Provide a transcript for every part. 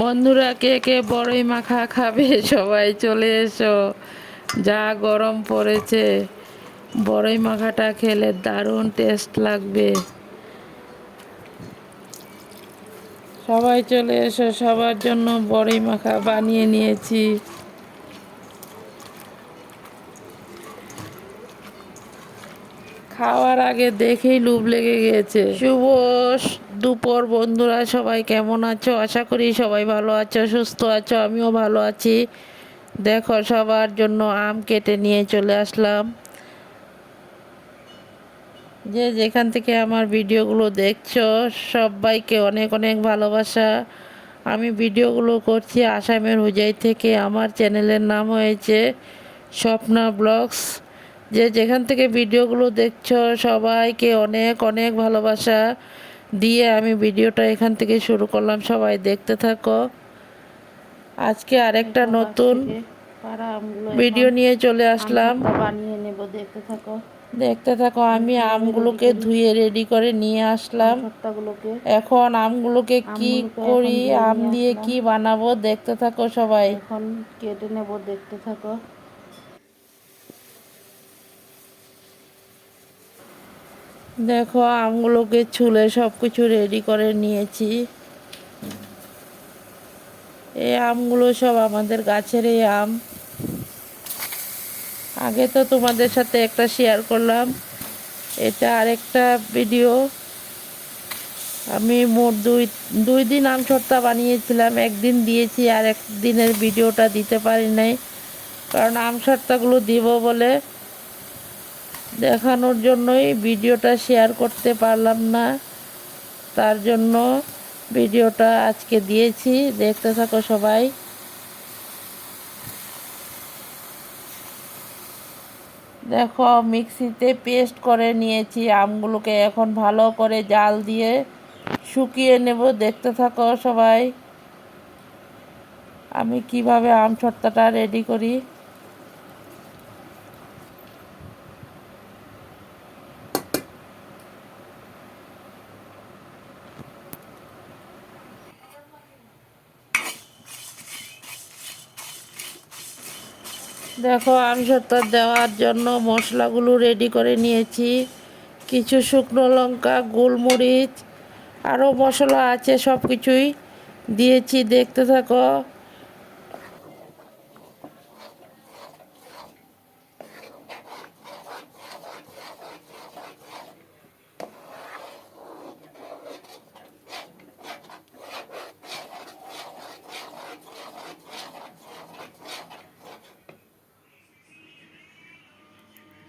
বন্ধুরা, কে কে বড়ই মাখা খাবে? সবাই চলে এসো। যা গরম পড়েছে, বড়ই মাখাটা খেলে দারুণ টেস্ট লাগবে। সবাই চলে এসো, সবার জন্য বড়ই মাখা বানিয়ে নিয়েছি। খাওয়ার আগে দেখেই লুভ লেগে গেছে শুভ দুপুর, বন্ধুরা সবাই কেমন আছো? আশা করি সবাই ভালো আছো, সুস্থ আছো, আমিও ভালো আছি। দেখো, সবার জন্য আম কেটে নিয়ে চলে আসলাম। যে যেখান থেকে আমার ভিডিওগুলো দেখছ, সবাইকে অনেক অনেক ভালোবাসা। আমি ভিডিওগুলো করছি আসামের হুজাই থেকে। আমার চ্যানেলের নাম হয়েছে স্বপ্না ব্লগস। যে যেখান থেকে ভিডিওগুলো দেখছ, সবাইকে অনেক অনেক ভালোবাসা। দিয়ে আমি ভিডিওটা এখান থেকে শুরু করলাম। সবাই দেখতে থাকো। আজকে আরেকটা নতুন ভিডিও নিয়ে চলে আসলাম। বানিয়ে নেব দেখতে থাকো। দেখতে থাকো আমি আমগুলোকে ধুয়ে রেডি করে নিয়ে আসলাম। এখন আমগুলোকে কি করি আম দিয়ে কি বানাবো দেখতে থাকো সবাই। এখন কেটে নেব দেখতে থাকো। দেখো আমগুলোকে ছুলে সব কিছু রেডি করে নিয়েছি। এই আমগুলো সব আমাদের গাছের এই আম। আগে তো তোমাদের সাথে একটা শেয়ার করলাম। এটা আরেকটা ভিডিও আমি মোট দুই দুই দিন আম ছর্তা বানিয়েছিলাম। একদিন দিয়েছি আর একদিনের ভিডিওটা দিতে পারি নাই। কারণ আম ছর্তাগুলো দিব বলে দেখানোর জন্যই ভিডিওটা শেয়ার করতে পারলাম না। তার জন্য ভিডিওটা আজকে দিয়েছি। দেখতে থাকো সবাই। দেখো, মিক্সিতে পেস্ট করে নিয়েছি আমগুলোকে। এখন ভালো করে জাল দিয়ে শুকিয়ে নেব। দেখতে থাকো সবাই। আমি কীভাবে আম ছত্তাটা রেডি করি? দেখো আম সত্তর দেওয়ার জন্য মশলাগুলো রেডি করে নিয়েছি। কিছু শুকনো লঙ্কা, গোলমরিচ আরও মশলা আছে সব কিছুই দিয়েছি, দেখতে থাকো।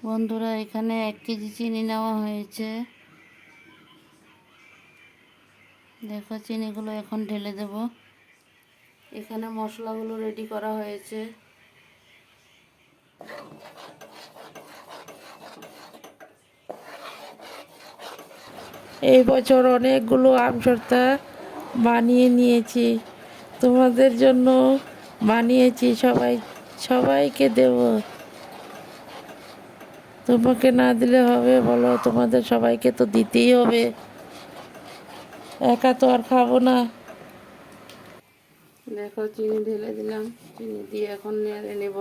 বন্ধুরা, এখানে এক কেজি চিনি নেওয়া হয়েছে। দেখো, চিনিগুলো এখন ঢেলে দেব। এখানে মশলাগুলো রেডি করা হয়েছে। এই বছর অনেকগুলো আম সর্তা বানিয়ে নিয়েছি। তোমাদের জন্য বানিয়েছি, সবাই, সবাইকে দেব। তোমাকে না দিলে হবে বলো তোমাদের সবাইকে তো দিতেই হবে। একা তো আর খাব না। দেখো চিনি ঢেলে দিলাম। চিনি দিয়ে এখন নেড়ে নেব।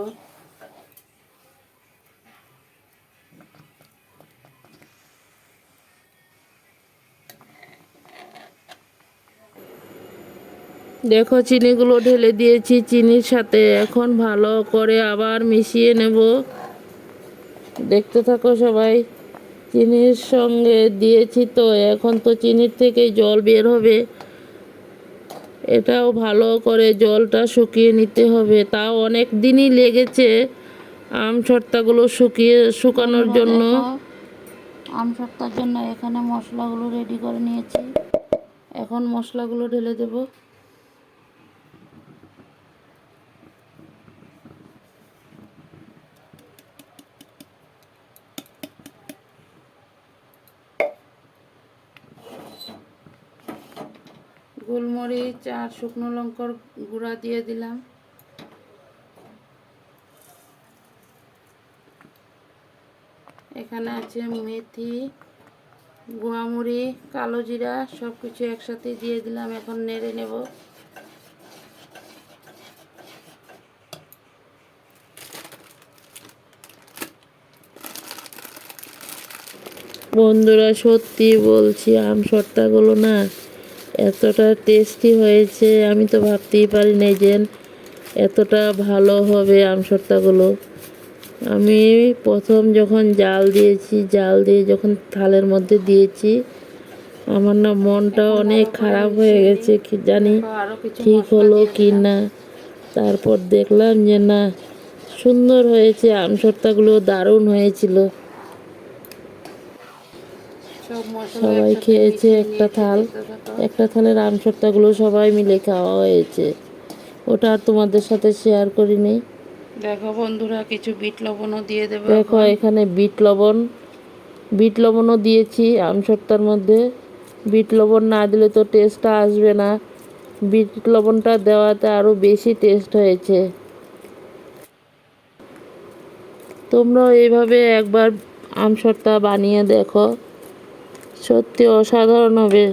দেখো চিনিগুলো ঢেলে দিয়েছি। চিনির সাথে এখন ভালো করে আবার মিশিয়ে নেব। দেখতে থাকো সবাই। চিনির সঙ্গে দিয়েছি তো এখন তো চিনির থেকে জল বের হবে। এটাও ভালো করে জলটা শুকিয়ে নিতে হবে। তাও অনেক দিনই লেগেছে আম ছর্তাগুলো শুকিয়ে শুকানোর জন্য। আম সপ্তাহের জন্য এখানে মশলাগুলো রেডি করে নিয়েছি। এখন মশলাগুলো ঢেলে দেব। চার শুকনো লঙ্কর গুঁড়া দিয়ে দিলাম। এখানে আছে মেথি গুয়ামুড়ি কালো জিরা সব কিছু একসাথে দিয়ে দিলাম, এখন নেড়ে নেব। বন্ধুরা, সত্যি বলছি, আম সত্তাগুলো না এতটা টেস্টি হয়েছে আমি তো ভাবতেই পারি নাই যে এতটা ভালো হবে আম সর্তাগুলো আমি প্রথম যখন জাল দিয়েছি জাল দিয়ে যখন থালের মধ্যে দিয়েছি আমার না মনটা অনেক খারাপ হয়ে গেছে কি জানি ঠিক হলো কি না। তারপর দেখলাম যে না সুন্দর হয়েছে আমসত্তাগুলো দারুণ হয়েছিল। সবাই খেয়েছে একটা থাল। একটা থালের আমসত্তাগুলো সবাই মিলে খাওয়া হয়েছে। ওটা আর তোমাদের সাথে শেয়ার করিনি। দেখো বন্ধুরা কিছু বিট লবণও দিয়ে দেবো দেখো এখানে। বিট লবণ। বিট লবণও দিয়েছি আমসত্তার মধ্যে। বিট লবণ না দিলে তো টেস্টটা আসবে না। বিট লবণটা দেওয়াতে আরও বেশি টেস্ট হয়েছে। তোমরাও এইভাবে একবার আমসত্তা বানিয়ে দেখো। সত্যি অসাধারণ হবে।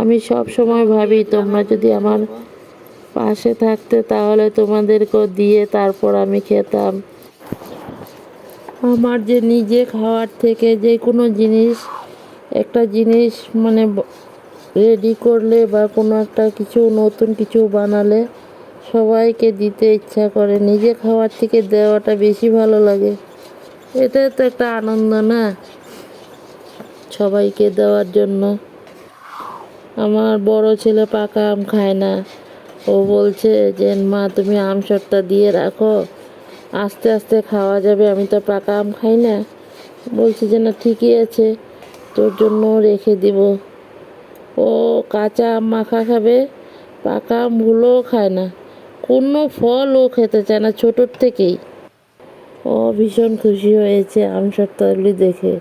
আমি সব সময় ভাবি, তোমরা যদি আমার পাশে থাকতে তাহলে তোমাদেরকেও দিয়ে তারপর আমি খেতাম। আমার যে নিজে খাওয়ার থেকে যে কোনো জিনিস, একটা জিনিস মানে রেডি করলে বা কোনো একটা কিছু, নতুন কিছু বানালে সবাইকে দিতে ইচ্ছা করে। নিজে খাওয়ার থেকে দেওয়াটা বেশি ভালো লাগে। এটা তো একটা আনন্দ না? সবাইকে দেওয়ার জন্য। আমার বড় ছেলে পাকা আম খায় না। ও বলছে যে, মা, তুমি আম সত্তা দিয়ে রাখো। আস্তে আস্তে খাওয়া যাবে। আমি তো পাকা আম খাই না। বলছে যে, না, ঠিকই আছে। তোর জন্য রেখে দিব। ও কাঁচা আম মাখা খাবে। পাকা আমগুলোও খায় না। কোনো ফল ও খেতে চায় না ছোটোর থেকেই। ও ভীষণ খুশি হয়েছে আম সত্তাগুলি দেখে।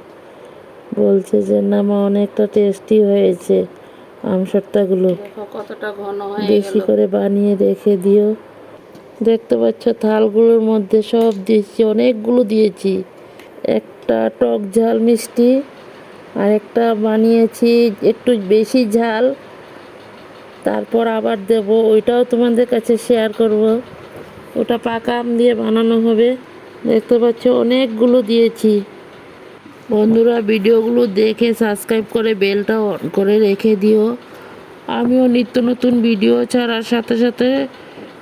বলছে যে না মা অনেকটা টেস্টি হয়েছে আম সত্তাগুলো দেখো কতটা ঘন হয়ে বেশি করে বানিয়ে রেখে দিও। দেখতে পাচ্ছ থালগুলোর মধ্যে সব দিয়েছি অনেকগুলো দিয়েছি। একটা টক ঝাল মিষ্টি আর একটা বানিয়েছি একটু বেশি ঝাল। তারপর আবার দেব ওইটাও তোমাদের কাছে শেয়ার করব। ওটা পাকা আম দিয়ে বানানো হবে। দেখতে পাচ্ছ অনেকগুলো দিয়েছি। বন্ধুরা, ভিডিওগুলো দেখে সাবস্ক্রাইব করে বেলটা অন করে রেখে দিও। আমিও নিত্য নতুন ভিডিও ছাড়ার সাথে সাথে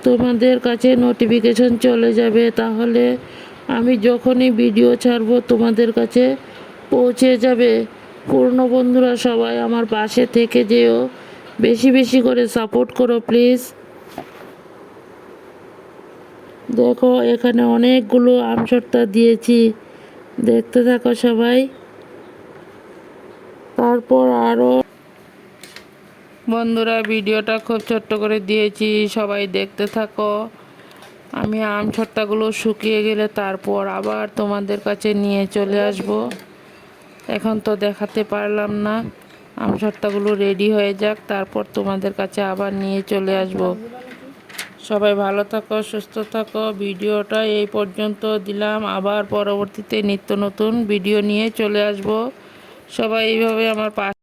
তোমাদের কাছে নোটিফিকেশন চলে যাবে। তাহলে আমি যখনই ভিডিও ছাড়বো তোমাদের কাছে পৌঁছে যাবে। পুরনো বন্ধুরা, সবাই আমার পাশে থেকে যেও। বেশি বেশি করে সাপোর্ট করো প্লিজ দেখো, এখানে অনেকগুলো আমসত্তা দিয়েছি। দেখতে থাকো সবাই। তারপর আরও বন্ধুরা, ভিডিওটা খুব ছোট্ট করে দিয়েছি, সবাই দেখতে থাকো। আমি আম ছট্টাগুলো শুকিয়ে গেলে তারপর আবার তোমাদের কাছে নিয়ে চলে আসব। এখন তো দেখাতে পারলাম না। আম ছট্টাগুলো রেডি হয়ে যাক, তারপর তোমাদের কাছে আবার নিয়ে চলে আসব। সবাই ভালো থাকো, সুস্থ থাকো। ভিডিওটা এই পর্যন্ত দিলাম। আবার পরবর্তীতে নিত্য নতুন ভিডিও নিয়ে চলে আসব। সবাই এইভাবে আমার পাশে